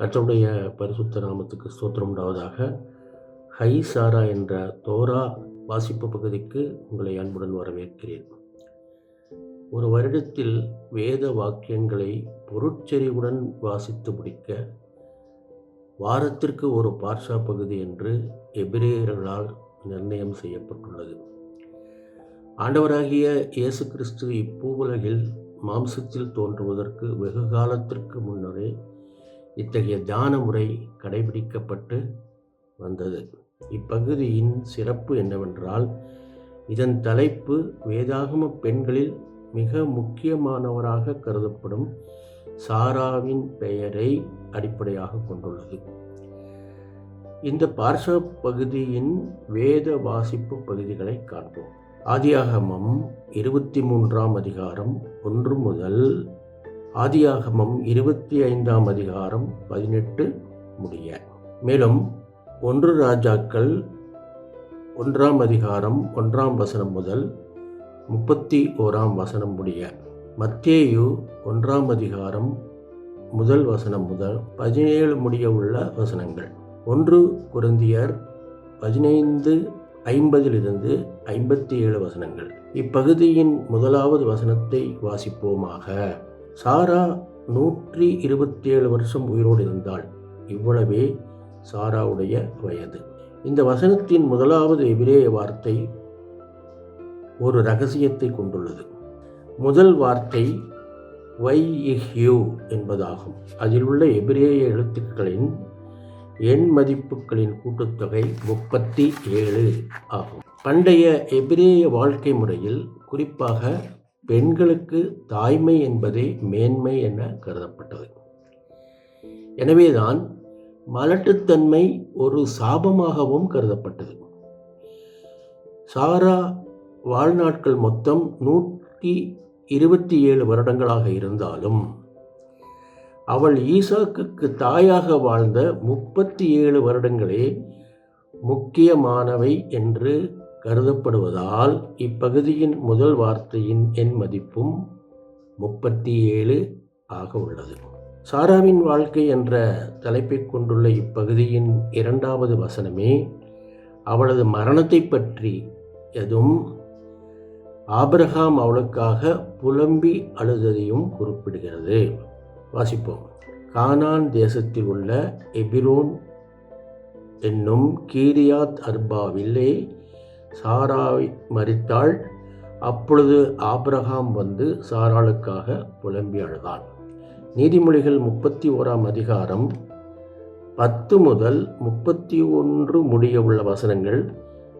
கர்த்தருடைய பரிசுத்த நாமத்துக்கு ஸ்தோத்திரம் உண்டாவதாக. ஹை சாரா என்ற தோரா வாசிப்பு பகுதிக்கு உங்களை அன்புடன் வரவேற்கிறேன். ஒரு வருடத்தில் வேத வாக்கியங்களை பொருட்செறிவுடன் வாசித்து முடிக்க வாரத்திற்கு ஒரு பார்ஷா பகுதி என்று எபிரேயர்களால் நிர்ணயம் செய்யப்பட்டுள்ளது. ஆண்டவராகிய இயேசு கிறிஸ்து இப்பூவுலகில் மாம்சத்தில் தோன்றுவதற்கு வெகு காலத்திற்கு முன்னரே இத்தகைய தியான முறை கடைபிடிக்கப்பட்டு வந்தது. இப்பகுதியின் சிறப்பு என்னவென்றால் இதன் தலைப்பு வேதாகம பெண்களில் மிக முக்கியமானவராக கருதப்படும் சாராவின் பெயரை அடிப்படையாக கொண்டுள்ளது. இந்த பார்ஷா பகுதியின் வேத வாசிப்பு பகுதிகளை காண்போம். ஆதியாகமம் இருபத்தி மூன்றாம் அதிகாரம் ஒன்று முதல் ஆதியாகமம் இருபத்தி ஐந்தாம் அதிகாரம் பதினெட்டு முடிய. மேலும் ஒன்று ராஜாக்கள் ஒன்றாம் அதிகாரம் ஒன்றாம் வசனம் முதல் முப்பத்தி ஓராம் வசனம் முடிய. மத்தேயு ஒன்றாம் அதிகாரம் முதல் வசனம் முதல் பதினேழு முடிய உள்ள வசனங்கள். ஒன்று குருந்தியர் பதினைந்து ஐம்பதிலிருந்து ஐம்பத்தி ஏழு வசனங்கள். இப்பகுதியின் முதலாவது வசனத்தை வாசிப்போமாக. சாரா நூற்றி இருபத்தி ஏழு வருஷம் உயிரோடு இருந்தாள். இவ்வளவே சாராவுடைய வயது. இந்த வசனத்தின் முதலாவது எபிரேய வார்த்தை ஒரு ரகசியத்தை கொண்டுள்ளது. முதல் வார்த்தை வை இஹ்யூ என்பதாகும். அதில் உள்ள எபிரேய எழுத்துக்களின் எண் மதிப்புகளின் கூட்டுத்தொகை முப்பத்தி ஏழு ஆகும். பண்டைய எபிரேய வாழ்க்கை முறையில் குறிப்பாக பெண்களுக்கு தாய்மை என்பதே மேன்மை என கருதப்பட்டது. எனவேதான் மலட்டுத்தன்மை ஒரு சாபமாகவும் கருதப்பட்டது. சாரா வாழ்நாட்கள் மொத்தம் நூற்றி இருபத்தி ஏழு வருடங்களாக இருந்தாலும் அவள் ஈசாக்குக்கு தாயாக வாழ்ந்த முப்பத்தி ஏழு வருடங்களே முக்கியமானவை என்று கருதப்படுவதால் இப்பகுதியின் முதல் வார்த்தையின் எண் மதிப்பும் முப்பத்தி ஏழு ஆக உள்ளது. சாராவின் வாழ்க்கை என்ற தலைப்பை கொண்டுள்ள இப்பகுதியின் இரண்டாவது வசனமே அவளது மரணத்தை பற்றி எதுவும் ஆபிரகாம் அவளுக்காக புலம்பி அழுததையும் குறிப்பிடுகிறது. வாசிப்போம். கானான் தேசத்தில் உள்ள எபிரோன் என்னும் கீரியாத் அர்பாவிலே சாராவை மறித்தாள். அப்பொழுது ஆப்ரஹாம் வந்து சாராளுக்காக புலம்பி அழுதான். நீதிமொழிகள் முப்பத்தி ஓராம் அதிகாரம் பத்து முதல் முப்பத்தி ஒன்று முடிய உள்ள வசனங்கள்.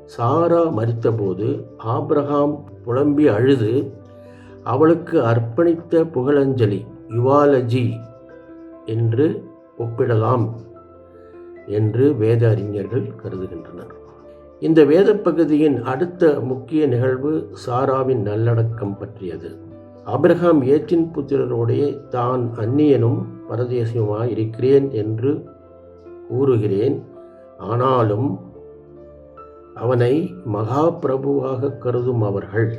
சாரா மறித்தபோது ஆப்ரஹாம் புலம்பி அழுது அவளுக்கு அர்ப்பணித்த புகழஞ்சலி யுவாலஜி என்று ஒப்பிடலாம் என்று வேத அறிஞர்கள் கருதுகின்றனர். இந்த வேத பகுதியின் அடுத்த முக்கிய நிகழ்வு சாராவின் நல்லடக்கம் பற்றியது. ஆபிரகாம் ஏற்றின் புத்திரரோடைய தான் அந்நியனும் பரதேசியுமாய் இருக்கிறேன் என்று கூறுகிறேன். ஆனாலும் அவனை மகா பிரபுவாக கருதும் அவர்கள்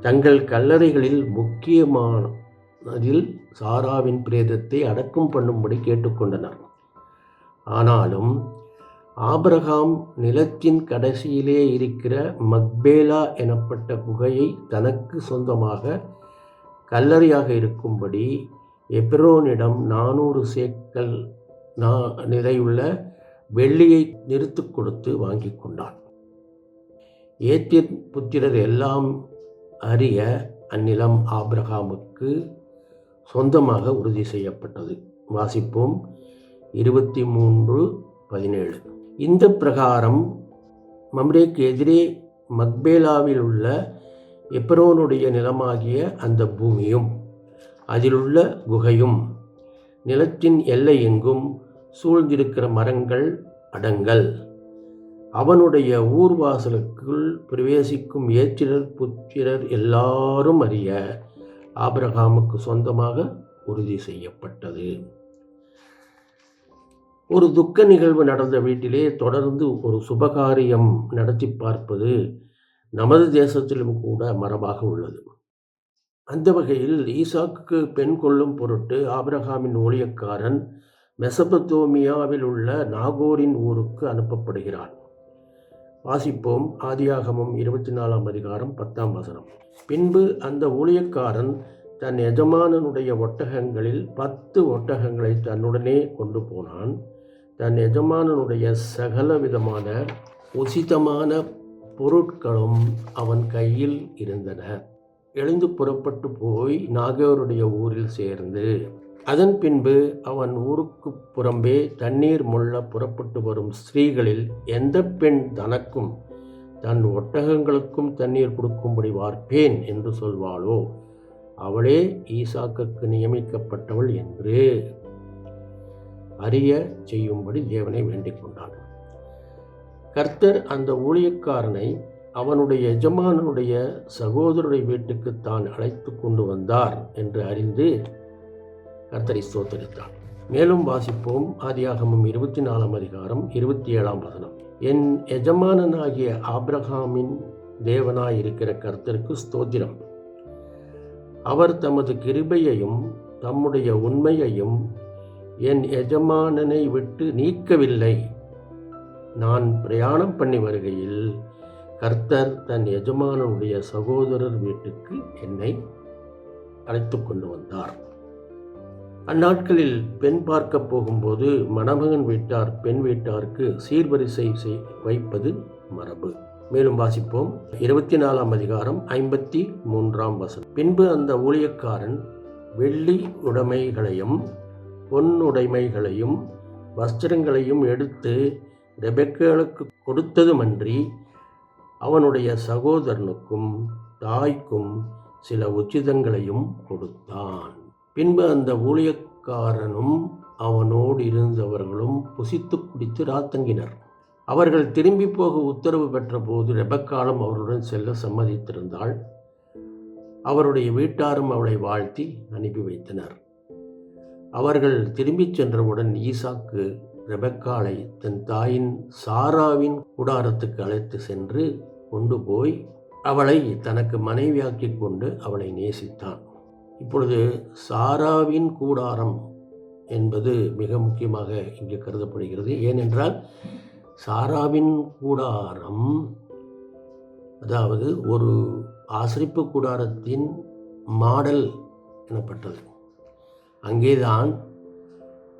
தங்கள் கல்லறைகளில் முக்கியமானதில் சாராவின் பிரேதத்தை அடக்கம் பண்ணும்படி கேட்டுக்கொண்டனர். ஆனாலும் ஆபிரகாம் நிலத்தின் கடைசியிலே இருக்கிற மக்பேலா எனப்பட்ட குகையை தனக்கு சொந்தமாக கல்லறையாக இருக்கும்படி எப்ரோனிடம் நானூறு சேக்கல் நா நிறையுள்ள வெள்ளியை நிறுத்து கொடுத்து வாங்கி கொண்டான். ஏத்தியர் புத்திரர் எல்லாம் அறிய அந்நிலம் ஆப்ரஹாமுக்கு சொந்தமாக உறுதி செய்யப்பட்டது. வாசிப்போம். இருபத்தி மூன்று பதினேழு. இந்த பிரகாரம் மம்ரேக்கு எதிரே மக்பேலாவில் உள்ள எப்ரோனுடைய நிலமாகிய அந்த பூமியும் அதிலுள்ள குகையும் நிலத்தின் எல்லை எங்கும் சூழ்ந்திருக்கிற மரங்கள் அடங்கல். அவனுடைய ஊர்வாசலுக்குள் பிரவேசிக்கும் ஏற்றிரர் புத்திரர் எல்லாரும் அறிய ஆபிரகாமுக்கு சொந்தமாக உறுதி செய்யப்பட்டது. ஒரு துக்க நிகழ்வு நடந்த வீட்டிலே தொடர்ந்து ஒரு சுபகாரியம் நடத்தி பார்ப்பது நமது தேசத்திலும் கூட மரபாக உள்ளது. அந்த வகையில் ஈசாக்கு பெண் கொள்ளும் பொருட்டு ஆப்ரஹாமின் ஊழியக்காரன் மெசபத்தோமியாவில் உள்ள நாகோரின் ஊருக்கு அனுப்பப்படுகிறான். வாசிப்போம் ஆதியாகமம் இருபத்தி நாலாம் அதிகாரம் பத்தாம் வசனம். பின்பு அந்த ஊழியக்காரன் தன் எஜமானனுடைய ஒட்டகங்களில் பத்து ஒட்டகங்களை தன்னுடனே கொண்டு போனான். தன் எஜமானனுடைய சகல விதமான உசிதமான பொருட்களும் அவன் கையில் இருந்தன. எழுந்து புறப்பட்டு போய் நாகோருடைய ஊரில் சேர்ந்து அதன் பின்பு அவன் ஊருக்கு புறம்பே தண்ணீர் முள்ள புறப்பட்டு வரும் ஸ்திரீகளில் எந்த பெண் தனக்கும் தன் ஒட்டகங்களுக்கும் தண்ணீர் கொடுக்கும்படி வார்ப்பேன் என்று சொல்வாளோ? அவளே ஈசாக்குக்கு நியமிக்கப்பட்டவள் என்று. அறிய செய்யும்படி தேவனை வேண்டிக் கொண்டான் கர்த்தர் அந்த ஊழியக்காரனை அவனுடைய எஜமானனுடைய சகோதரருடைய வீட்டுக்கு தான் அழைத்து கொண்டு வந்தார் என்று அறிந்து கர்த்தரை ஸ்தோத்தரித்தான் மேலும் வாசிப்போம் ஆதியாகமம் இருபத்தி நாலாம் அதிகாரம் இருபத்தி ஏழாம் வசனம். என் எஜமானனாகிய ஆப்ரஹாமின் தேவனாய் இருக்கிற கர்த்தருக்கு ஸ்தோத்திரம். அவர் தமது கிருபையையும் தம்முடைய உண்மையையும் என் எஜமானனை விட்டு நீக்கவில்லை. நான் பிரயாணம் பண்ணி வருகையில் கர்த்தர் தன் எஜமானனுடைய சகோதரர் வீட்டுக்கு என்னை அழைத்து கொண்டு வந்தார். அந்நாட்களில் பெண் பார்க்க போகும்போது மணமகன் வீட்டார் பெண் வீட்டாருக்கு சீர்வரிசை செய் வைப்பது மரபு. மேலும் வாசிப்போம். இருபத்தி நாலாம் அதிகாரம் ஐம்பத்தி மூன்றாம் வசனம். பின்பு அந்த ஊழியக்காரன் வெள்ளி உடைமைகளையும் பொன்னுடைமைகளையும் வஸ்திரங்களையும் எடுத்து ரெபெக்கேலுக்கு கொடுத்ததுமன்றி அவனுடைய சகோதரனுக்கும் தாய்க்கும் சில உச்சிதங்களையும் கொடுத்தான். பின்பு அந்த ஊழியக்காரனும் அவனோடு இருந்தவர்களும் புசித்து குடித்து ராத்தங்கினர். அவர்கள் திரும்பி போக உத்தரவு பெற்றபோது ரெபக்காலம் அவருடன் செல்ல சம்மதித்திருந்தாள். அவருடைய வீட்டாரும் அவளை வாழ்த்தி அனுப்பி வைத்தனர். அவர்கள் திரும்பிச் சென்றவுடன் ஈசாக்கு ரெபெக்காலை தன் தாயின் சாராவின் கூடாரத்துக்கு அழைத்து சென்று கொண்டு போய் அவளை தனக்கு மனைவியாக்கி கொண்டு அவளை நேசித்தான். இப்பொழுது சாராவின் கூடாரம் என்பது மிக முக்கியமாக இங்கு கருதப்படுகிறது. ஏனென்றால் சாராவின் கூடாரம் அதாவது ஒரு ஆசிரிப்பு கூடாரத்தின் மாடல் எனப்பட்டது. அங்கேதான்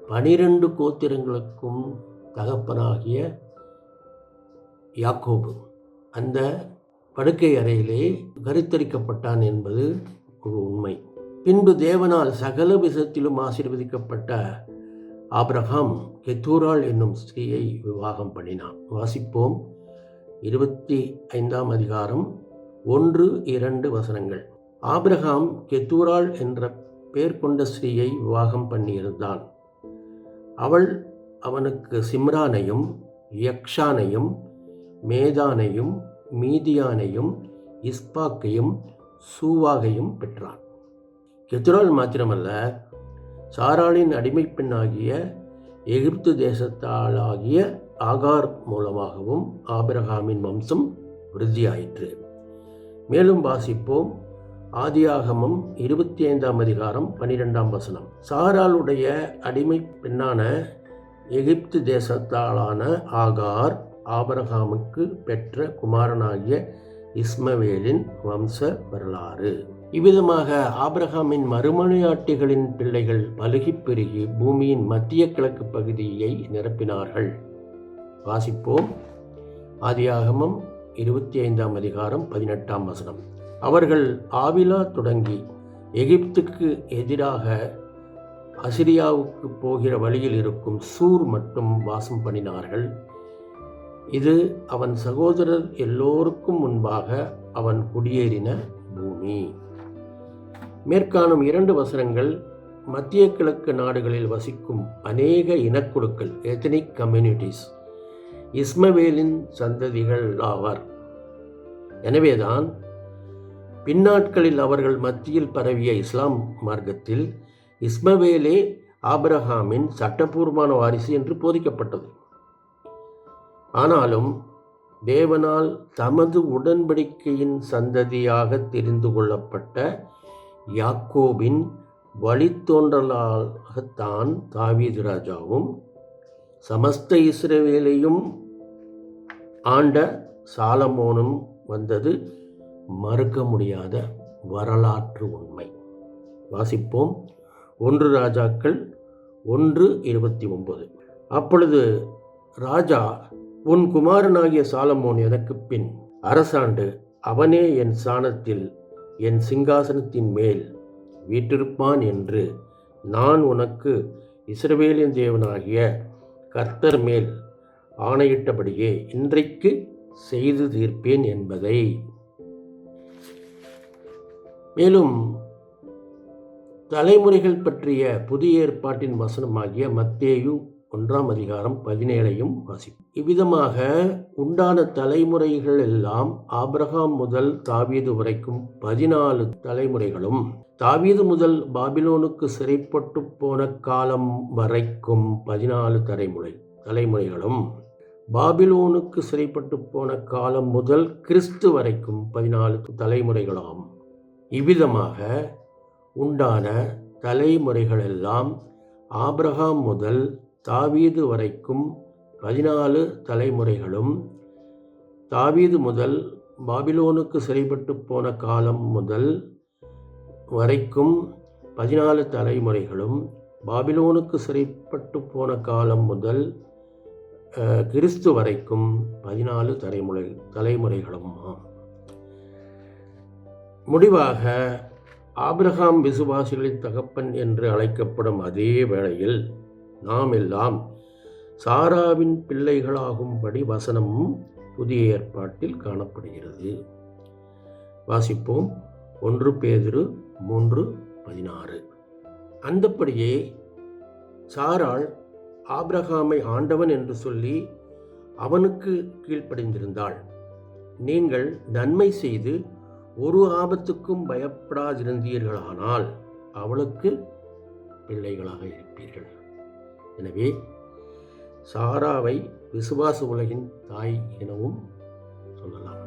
பனிரெண்டு கோத்திரங்களுக்கும் தகப்பனாகிய யாக்கோபு அந்த படுக்கை அறையிலே கருத்தரிக்கப்பட்டான் என்பது ஒரு உண்மை. பின்பு தேவனால் சகல விசத்திலும் ஆசீர்வதிக்கப்பட்ட ஆப்ரஹாம் கெத்தூராள் என்னும் ஸ்திரீயை விவாகம் பண்ணினான். வாசிப்போம். இருபத்தி ஐந்தாம் அதிகாரம் ஒன்று இரண்டு வசனங்கள். ஆப்ரஹாம் கெத்தூராள் என்ற பேர் கொண்ட ஸ்ரீயை விவாகம் பண்ணியிருந்தான். அவள் அவனுக்கு சிம்ரானையும் யக்ஷானையும் மேதானையும் மீதியானையும் இஸ்பாக்கையும் சூவாகையும் பெற்றான் கெத்துரால் மாத்திரமல்ல சாராளின் அடிமை பெண்ணாகிய எகிப்து தேசத்தாளாகிய ஆகார் மூலமாகவும் ஆபிரகாமின் வம்சம் விருத்தியாயிற்று. மேலும் வாசிப்போம். ஆதியாகமம் இருபத்தி ஐந்தாம் அதிகாரம் பனிரெண்டாம் வசனம். சாராளுடைய அடிமை பெண்ணான எகிப்து தேசத்தாளான ஆகார் ஆபரகாமுக்கு பெற்ற குமாரனாகிய இஸ்மவேலின் வம்ச வரலாறு. இவ்விதமாக ஆபிரகாமின் மறுமனையாட்டிகளின் பிள்ளைகள் பலுகிப் பெருகி பூமியின் மத்திய கிழக்கு பகுதியை நிரப்பினார்கள். வாசிப்போம். ஆதியாகமம் இருபத்தி ஐந்தாம் அதிகாரம் பதினெட்டாம் வசனம். அவர்கள் ஆவிலா தொடங்கி எகிப்துக்கு எதிராக அசிரியாவுக்கு போகிற வழியில் இருக்கும் சூர் மட்டும் வாசம் பண்ணினார்கள். இது அவன் சகோதரர் எல்லோருக்கும் முன்பாக அவன் குடியேறின பூமி. மேற்காணும் இரண்டு வசனங்கள் மத்திய கிழக்கு நாடுகளில் வசிக்கும் அநேக இனக்குழுக்கள் எத்தனிக் கம்யூனிட்டிஸ் இஸ்மவேலின் சந்ததிகள் ஆவார். எனவேதான் பின்னாட்களில் அவர்கள் மத்தியில் பரவிய இஸ்லாம் மார்க்கத்தில் இஸ்மவேலே ஆபிரஹாமின் சட்டபூர்வமான வாரிசு என்று போதிக்கப்பட்டது. ஆனாலும் தேவனால் தமது உடன்படிக்கையின் சந்ததியாக தெரிந்து கொள்ளப்பட்ட யாக்கோபின் வழித்தோன்றலாகத்தான் தாவீது ராஜாவும் சமஸ்த இஸ்ரவேலையும் ஆண்ட சாலமோனும் வந்தது. மறுக்க முடியாத வரலாற்று உண்மை. வாசிப்போம். ஒன்று ராஜாக்கள் ஒன்று இருபத்தி ஒன்பது அப்பொழுது ராஜா உன் குமாரனாகிய சாலமோன் எனக்கு பின்? அரசாண்டு அவனே என் சாணத்தில் என் சிங்காசனத்தின் மேல் வீற்றிருப்பான் என்று நான் உனக்கு இஸ்ரவேலின் தேவனாகிய கர்த்தர் மேல் ஆணையிட்டபடியே இன்றைக்கு செய்து தீர்ப்பேன் என்பதை மேலும் தலைமுறைகள் பற்றிய புதிய ஏற்பாட்டின் வசனமாகிய மத்தேயு ஒன்றாம் அதிகாரம் பதினேழையும் வாசிப்போம். இவ்விதமாக உண்டான தலைமுறைகள் எல்லாம் ஆப்ரஹாம் முதல் தாவீது வரைக்கும் பதினாலு தலைமுறைகளும் தாவீது முதல் பாபிலோனுக்கு சிறைப்பட்டு போன காலம் வரைக்கும் பதினாலு தலைமுறை தலைமுறைகளும் பாபிலோனுக்கு சிறைப்பட்டு போன காலம் முதல் கிறிஸ்து வரைக்கும் பதினாலு தலைமுறைகளாம். இவ்விதமாக உண்டான தலைமுறைகளெல்லாம் ஆபிரகாம் முதல் தாவீது வரைக்கும் பதினாலு தலைமுறைகளும் தாவீது முதல் பாபிலோனுக்கு சிறைப்பட்டு போன காலம் முதல் வரைக்கும் பதினாலு தலைமுறைகளும் பாபிலோனுக்கு சிறைப்பட்டு போன காலம் முதல் கிறிஸ்து வரைக்கும் பதினாலு தலைமுறை தலைமுறைகளும் ஆம் முடிவாக ஆபிரகாம் விசுவாசிகளின் தகப்பன் என்று அழைக்கப்படும் அதே வேளையில் நாம் எல்லாம் சாராவின் பிள்ளைகளாகும்படி வசனமும் புதிய ஏற்பாட்டில் காணப்படுகிறது. வாசிப்போம். ஒன்று பேதிரு மூன்று பதினாறு. அந்தப்படியே சாராள் ஆப்ரஹாமை ஆண்டவன் என்று சொல்லி அவனுக்கு கீழ்ப்படிந்திருந்தாள். நீங்கள் நன்மை செய்து ஒரு ஆபத்துக்கும் பயப்படாதிருந்தீர்களானால் அவளுக்கு பிள்ளைகளாக இருப்பீர்கள். எனவே சாராவை விசுவாச உலகின் தாய் எனவும் சொல்லலாம்.